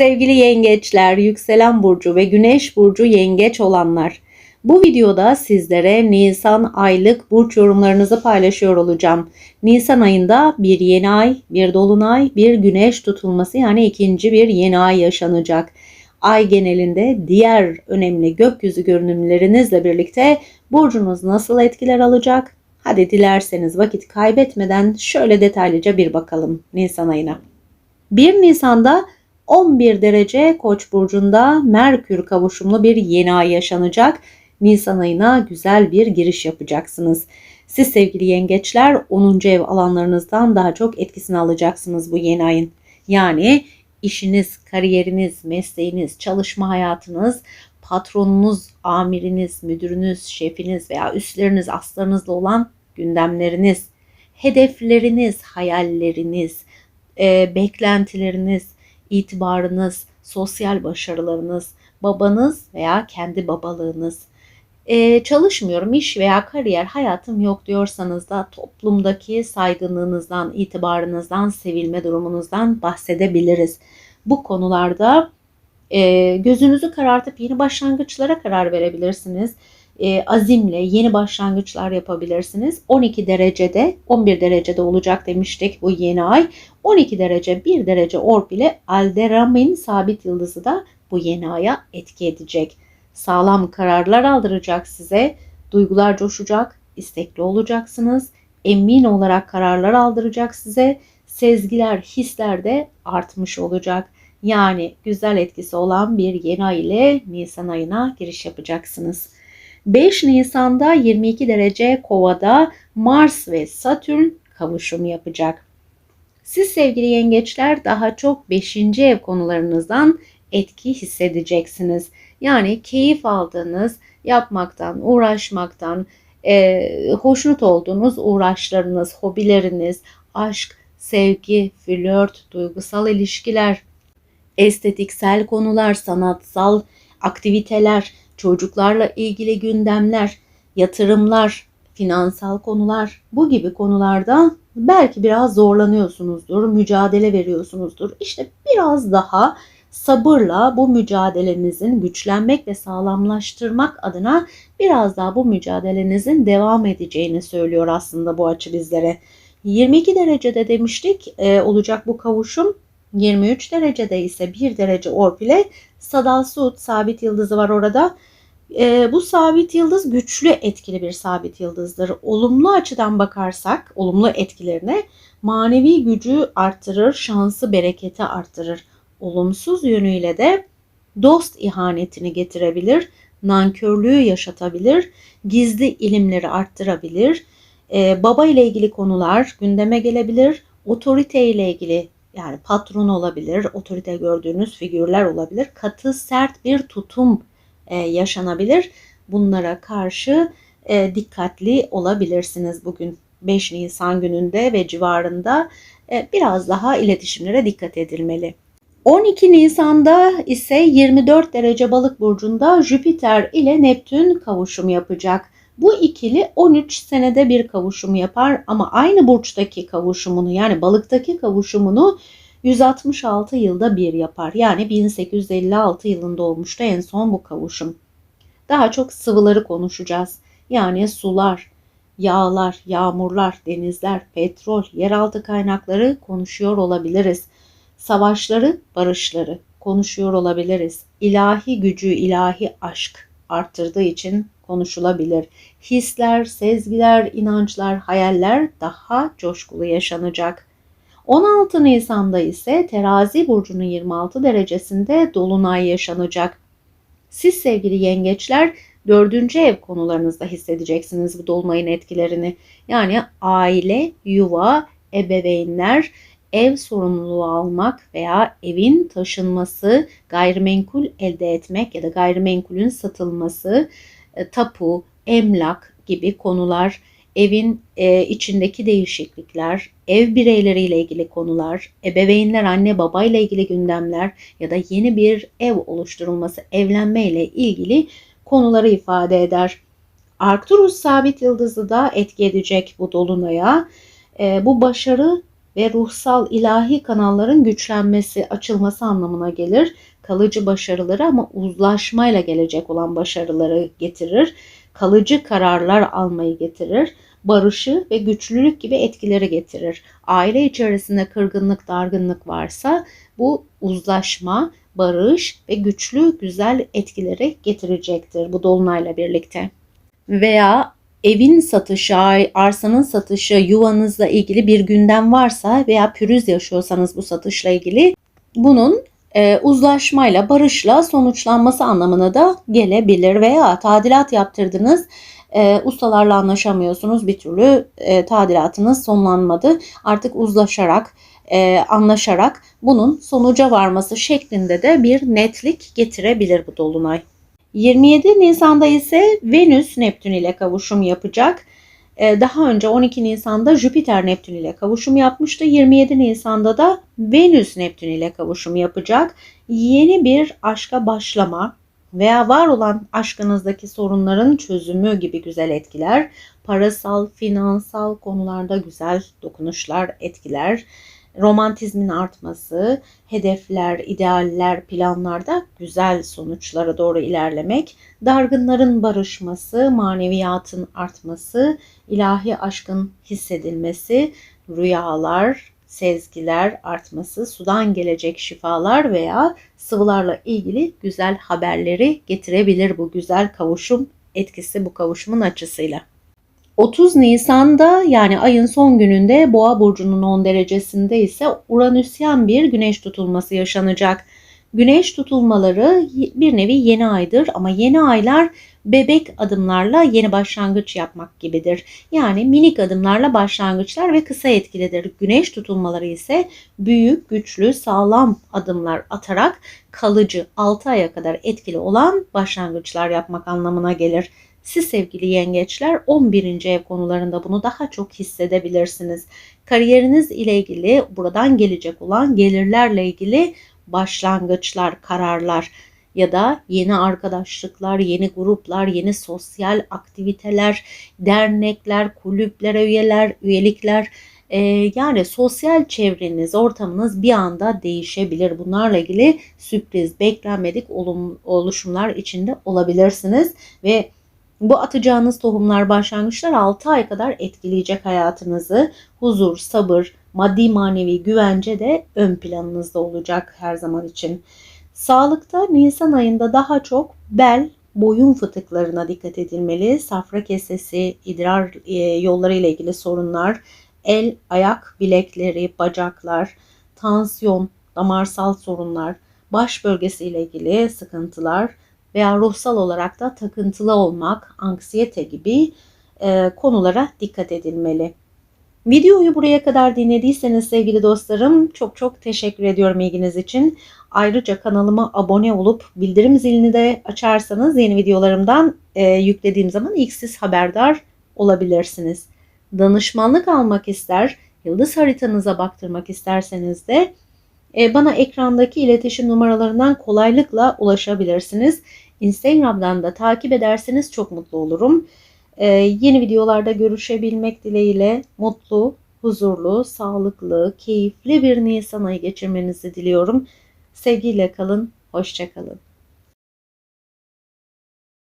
Sevgili yengeçler, yükselen burcu ve güneş burcu yengeç olanlar. Bu videoda sizlere Nisan aylık burç yorumlarınızı paylaşıyor olacağım. Nisan ayında bir yeni ay, bir dolunay, bir güneş tutulması yani ikinci bir yeni ay yaşanacak. Ay genelinde diğer önemli gökyüzü görünümlerinizle birlikte burcunuz nasıl etkiler alacak? Hadi dilerseniz vakit kaybetmeden şöyle detaylıca bir bakalım Nisan ayına. 1 Nisan'da 11 derece Koç burcunda Merkür kavuşumlu bir yeni ay yaşanacak. Nisan ayına güzel bir giriş yapacaksınız. Siz sevgili yengeçler 10. ev alanlarınızdan daha çok etkisini alacaksınız bu yeni ayın. Yani işiniz, kariyeriniz, mesleğiniz, çalışma hayatınız, patronunuz, amiriniz, müdürünüz, şefiniz veya üstleriniz, aslarınızla olan gündemleriniz, hedefleriniz, hayalleriniz, e, beklentileriniz, itibarınız, sosyal başarılarınız, babanız veya kendi babalığınız, e, çalışmıyorum, iş veya kariyer hayatım yok diyorsanız da toplumdaki saygınlığınızdan, itibarınızdan, sevilme durumunuzdan bahsedebiliriz. Bu konularda e, gözünüzü karartıp yeni başlangıçlara karar verebilirsiniz. E, azimle yeni başlangıçlar yapabilirsiniz. 12 derecede, 11 derecede olacak demiştik bu yeni ay. 12 derece, 1 derece orb ile Alderamin sabit yıldızı da bu yeni aya etki edecek sağlam kararlar aldıracak size. Duygular coşacak, istekli olacaksınız. Emin olarak kararlar aldıracak size. Sezgiler, hisler de artmış olacak. Yani güzel etkisi olan bir yeni ay ile Nisan ayına giriş yapacaksınız. 5 Nisan'da 22 derece Kova'da Mars ve Satürn kavuşum yapacak. Siz sevgili yengeçler daha çok 5. ev konularınızdan etki hissedeceksiniz. Yani keyif aldığınız, yapmaktan, uğraşmaktan, e, hoşnut olduğunuz uğraşlarınız, hobileriniz, aşk, sevgi, flört, duygusal ilişkiler, estetiksel konular, sanatsal aktiviteler, çocuklarla ilgili gündemler, yatırımlar, finansal konular bu gibi konularda belki biraz zorlanıyorsunuzdur, mücadele veriyorsunuzdur. İşte biraz daha sabırla bu mücadelenizin güçlenmek ve sağlamlaştırmak adına biraz daha bu mücadelenizin devam edeceğini söylüyor aslında bu açı bizlere. 22 derecede demiştik e, olacak bu kavuşum. 23 derecede ise 1 derece orb ile Sadal Suud sabit yıldızı var orada. E, bu sabit yıldız güçlü etkili bir sabit yıldızdır. Olumlu açıdan bakarsak olumlu etkilerine manevi gücü arttırır, şansı, bereketi arttırır olumsuz yönüyle de dost ihanetini getirebilir, nankörlüğü yaşatabilir, gizli ilimleri arttırabilir, ee, baba ile ilgili konular gündeme gelebilir, otorite ile ilgili yani patron olabilir, otorite gördüğünüz figürler olabilir, katı sert bir tutum e, yaşanabilir. Bunlara karşı e, dikkatli olabilirsiniz bugün 5 Nisan gününde ve civarında e, biraz daha iletişimlere dikkat edilmeli. 12 Nisan'da ise 24 derece balık burcunda Jüpiter ile Neptün kavuşum yapacak. Bu ikili 13 senede bir kavuşum yapar ama aynı burçtaki kavuşumunu yani balıktaki kavuşumunu 166 yılda bir yapar. Yani 1856 yılında olmuştu en son bu kavuşum. Daha çok sıvıları konuşacağız. Yani sular, yağlar, yağmurlar, denizler, petrol, yeraltı kaynakları konuşuyor olabiliriz savaşları, barışları konuşuyor olabiliriz. İlahi gücü, ilahi aşk arttırdığı için konuşulabilir. Hisler, sezgiler, inançlar, hayaller daha coşkulu yaşanacak. 16 Nisan'da ise terazi burcunun 26 derecesinde dolunay yaşanacak. Siz sevgili yengeçler dördüncü ev konularınızda hissedeceksiniz bu dolunayın etkilerini. Yani aile, yuva, ebeveynler, ev sorumluluğu almak veya evin taşınması, gayrimenkul elde etmek ya da gayrimenkulün satılması, e, tapu, emlak gibi konular, evin e, içindeki değişiklikler, ev bireyleriyle ilgili konular, ebeveynler, anne baba ile ilgili gündemler ya da yeni bir ev oluşturulması, evlenme ile ilgili konuları ifade eder. Arcturus sabit yıldızı da etki edecek bu dolunaya. E, bu başarı ve ruhsal ilahi kanalların güçlenmesi, açılması anlamına gelir. Kalıcı başarıları ama uzlaşmayla gelecek olan başarıları getirir. Kalıcı kararlar almayı getirir. Barışı ve güçlülük gibi etkileri getirir. Aile içerisinde kırgınlık, dargınlık varsa bu uzlaşma, barış ve güçlü güzel etkileri getirecektir bu dolunayla birlikte. Veya evin satışı, arsanın satışı, yuvanızla ilgili bir gündem varsa veya pürüz yaşıyorsanız bu satışla ilgili bunun e, uzlaşmayla, barışla sonuçlanması anlamına da gelebilir. Veya tadilat yaptırdınız, e, ustalarla anlaşamıyorsunuz, bir türlü e, tadilatınız sonlanmadı. Artık uzlaşarak, e, anlaşarak bunun sonuca varması şeklinde de bir netlik getirebilir bu dolunay. 27 Nisan'da ise Venüs Neptün ile kavuşum yapacak. Ee, daha önce 12 Nisan'da Jüpiter Neptün ile kavuşum yapmıştı. 27 Nisan'da da Venüs Neptün ile kavuşum yapacak. Yeni bir aşka başlama veya var olan aşkınızdaki sorunların çözümü gibi güzel etkiler. Parasal, finansal konularda güzel dokunuşlar, etkiler romantizmin artması, hedefler, idealler, planlarda güzel sonuçlara doğru ilerlemek, dargınların barışması, maneviyatın artması, ilahi aşkın hissedilmesi, rüyalar, sezgiler artması, sudan gelecek şifalar veya sıvılarla ilgili güzel haberleri getirebilir bu güzel kavuşum etkisi bu kavuşumun açısıyla. 30 Nisan'da yani ayın son gününde Boğa burcunun 10 derecesinde ise Uranüsyen bir güneş tutulması yaşanacak. Güneş tutulmaları bir nevi yeni aydır ama yeni aylar bebek adımlarla yeni başlangıç yapmak gibidir. Yani minik adımlarla başlangıçlar ve kısa etkilidir. Güneş tutulmaları ise büyük, güçlü, sağlam adımlar atarak kalıcı 6 aya kadar etkili olan başlangıçlar yapmak anlamına gelir. Siz sevgili yengeçler 11. ev konularında bunu daha çok hissedebilirsiniz. Kariyeriniz ile ilgili buradan gelecek olan gelirlerle ilgili başlangıçlar, kararlar ya da yeni arkadaşlıklar, yeni gruplar, yeni sosyal aktiviteler, dernekler, kulüplere üyeler, üyelikler e, yani sosyal çevreniz, ortamınız bir anda değişebilir. Bunlarla ilgili sürpriz, beklenmedik olum, oluşumlar içinde olabilirsiniz ve bu atacağınız tohumlar, başlangıçlar 6 ay kadar etkileyecek hayatınızı. Huzur, sabır, maddi manevi güvence de ön planınızda olacak her zaman için. Sağlıkta Nisan ayında daha çok bel, boyun fıtıklarına dikkat edilmeli. Safra kesesi, idrar e, yolları ile ilgili sorunlar, el, ayak bilekleri, bacaklar, tansiyon, damarsal sorunlar, baş bölgesi ile ilgili sıkıntılar, veya ruhsal olarak da takıntılı olmak, anksiyete gibi e, konulara dikkat edilmeli. Videoyu buraya kadar dinlediyseniz sevgili dostlarım çok çok teşekkür ediyorum ilginiz için. Ayrıca kanalıma abone olup bildirim zilini de açarsanız yeni videolarımdan e, yüklediğim zaman ilk siz haberdar olabilirsiniz. Danışmanlık almak ister, yıldız haritanıza baktırmak isterseniz de bana ekrandaki iletişim numaralarından kolaylıkla ulaşabilirsiniz. Instagram'dan da takip ederseniz çok mutlu olurum. E, yeni videolarda görüşebilmek dileğiyle mutlu, huzurlu, sağlıklı, keyifli bir Nisan ayı geçirmenizi diliyorum. Sevgiyle kalın, hoşçakalın.